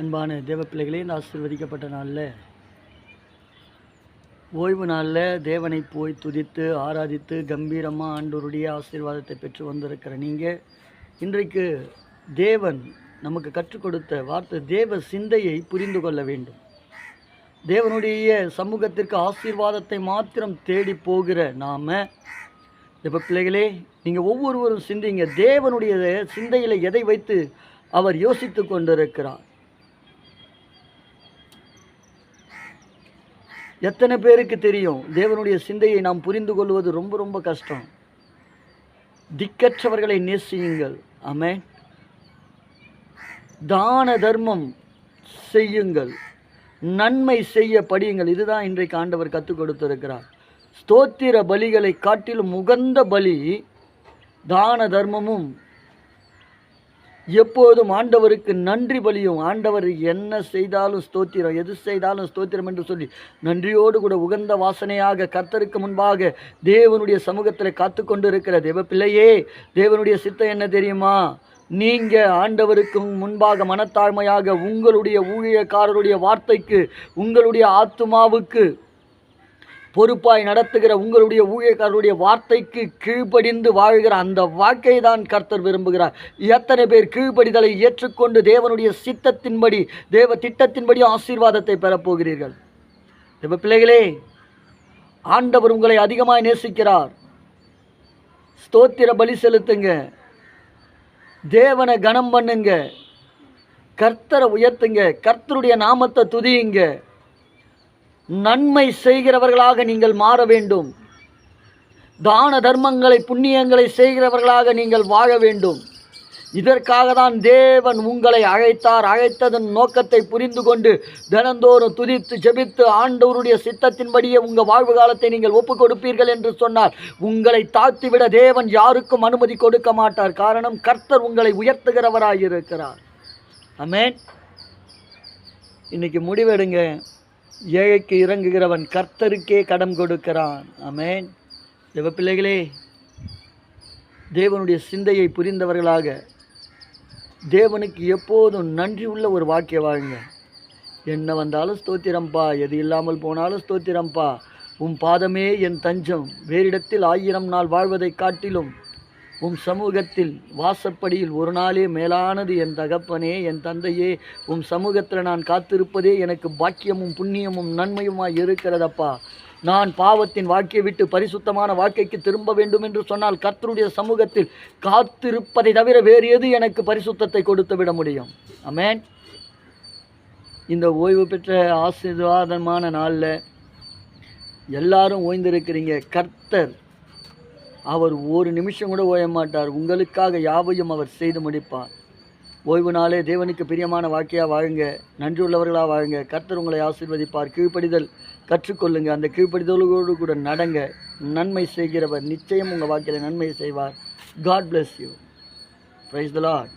அன்பான தேவ பிள்ளைகளே இந்த ஆசிர்வதிக்கப்பட்ட நாளில் ஓய்வு நாளில் தேவனை போய் துதித்து ஆராதித்து கம்பீரமாக ஆண்டோருடைய ஆசீர்வாதத்தை பெற்று வந்திருக்கிற நீங்கள் இன்றைக்கு தேவன் நமக்கு கற்றுக் கொடுத்த வார்த்தை தேவ சிந்தையை புரிந்து கொள்ள வேண்டும். தேவனுடைய சமூகத்திற்கு ஆசீர்வாதத்தை மாத்திரம் தேடி போகிற நாம் இப்போ பிள்ளைகளே நீங்கள் ஒவ்வொருவரும் சிந்திங்க. தேவனுடைய சிந்தையில் எதை வைத்து அவர் யோசித்து கொண்டிருக்கிறார்? எத்தனை பேருக்கு தெரியும்? தேவனுடைய சிந்தையை நாம் புரிந்து கொள்வது ரொம்ப ரொம்ப கஷ்டம். திக்கற்றவர்களை நேசியுங்கள். ஆமே தான தர்மம் செய்யுங்கள். நன்மை செய்ய படியுங்கள். இதுதான் இன்றைக்கு ஆண்டவர் கற்றுக் கொடுத்திருக்கிறார். ஸ்தோத்திர பலிகளை காட்டிலும் உகந்த பலி தான தர்மமும் எப்போதும் ஆண்டவருக்கு நன்றி பலியும். ஆண்டவர் என்ன செய்தாலும் ஸ்தோத்திரம். எது செய்தாலும் ஸ்தோத்திரம் என்று சொல்லி நன்றியோடு கூட உகந்த வாசனையாக கர்த்தருக்கு முன்பாக தேவனுடைய சமூகத்தில் காத்து கொண்டு இருக்கிற தேவ பிள்ளையே தேவனுடைய சித்தம் என்ன தெரியுமா? நீங்கள் ஆண்டவருக்கு முன்பாக மனத்தாழ்மையாக உங்களுடைய ஊழியக்காரருடைய வார்த்தைக்கு உங்களுடைய ஆத்துமாவுக்கு பொறுப்பாய் நடத்துகிற உங்களுடைய ஊழியக்காரருடைய வார்த்தைக்கு கீழ்ப்படிந்து வாழ்கிற அந்த வாழ்க்கையை தான் கர்த்தர் விரும்புகிறார். எத்தனை பேர் கீழ்ப்படிதலை ஏற்றுக்கொண்டு தேவனுடைய சித்தத்தின்படி தேவ திட்டத்தின்படி ஆசீர்வாதத்தை பெறப்போகிறீர்கள்? தேவ பிள்ளைகளே ஆண்டவர் உங்களை அதிகமாக நேசிக்கிறார். ஸ்தோத்திர பலி செலுத்துங்க. தேவனை கனம் பண்ணுங்க. கர்த்தரை உயர்த்துங்க. கர்த்தருடைய நாமத்தை துதியுங்க. நன்மை செய்கிறவர்களாக நீங்கள் மாற வேண்டும். தான தர்மங்களை புண்ணியங்களை செய்கிறவர்களாக நீங்கள் வாழ வேண்டும். இதற்காக தான் தேவன் உங்களை அழைத்தார். அழைத்ததன் நோக்கத்தை புரிந்து கொண்டு தினந்தோறும் துதித்து ஜெபித்து ஆண்டவருடைய சித்தத்தின்படியே உங்கள் வாழ்வு காலத்தை நீங்கள் ஒப்புக் கொடுப்பீர்கள் என்று சொன்னார். உங்களை தாழ்த்திவிட தேவன் யாருக்கும் அனுமதி கொடுக்க மாட்டார். காரணம் கர்த்தர் உங்களை உயர்த்துகிறவராக இருக்கிறார் அமேன் இன்னைக்கு முடிவெடுங்க. ஏழைக்கு இறங்குகிறவன் கர்த்தருக்கே கடன் கொடுக்கிறான். அமேன் தேவ பிள்ளைகளே தேவனுடைய சிந்தையை புரிந்தவர்களாக தேவனுக்கு எப்போதும் நன்றி உள்ள ஒரு வாக்கிய வாழுங்க. என்ன வந்தாலும் ஸ்தோத்திரம்பா எது இல்லாமல் போனாலும் ஸ்தோத்திரம்பா. உம் பாதமே என் தஞ்சம். வேறிடத்தில் ஆயிரம் நாள் வாழ்வதைக் காட்டிலும் உம் சமூகத்தில் வாசப்படியில் ஒரு நாளே மேலானது என் தகப்பனே என் தந்தையே. உம் சமூகத்தில் நான் காத்திருப்பதே எனக்கு பாக்கியமும் புண்ணியமும் நன்மையுமாய் இருக்கிறதப்பா. நான் பாவத்தின் வாழ்க்கையை விட்டு பரிசுத்தமான வாழ்க்கைக்கு திரும்ப வேண்டும் என்று சொன்னால் கர்த்தருடைய சமூகத்தில் காத்திருப்பதை தவிர வேறு எது எனக்கு பரிசுத்தத்தை கொடுத்து விட முடியும்? அமேன் இந்த ஓய்வு பெற்ற ஆசீர்வாதமான நாளில் எல்லாரும் ஓய்ந்திருக்கிறீங்க. கர்த்தர் அவர் ஒரு நிமிஷம் கூட ஓய மாட்டார். உங்களுக்காக யாவையும் அவர் செய்து முடிப்பார். ஓய்வு நாளே தேவனுக்கு பிரியமான வாக்கையாக வாழுங்க. நன்றி உள்ளவர்களாக வாழுங்க. கர்த்தர் உங்களை ஆசீர்வதிப்பார். கீழ்ப்படிதல் கற்றுக்கொள்ளுங்க. அந்த கீழ்ப்படிதலோடு கூட நடங்க. நன்மை செய்கிறவர் நிச்சயம் உங்கள் வாழ்க்கையில் நன்மை செய்வார். God bless you praise the Lord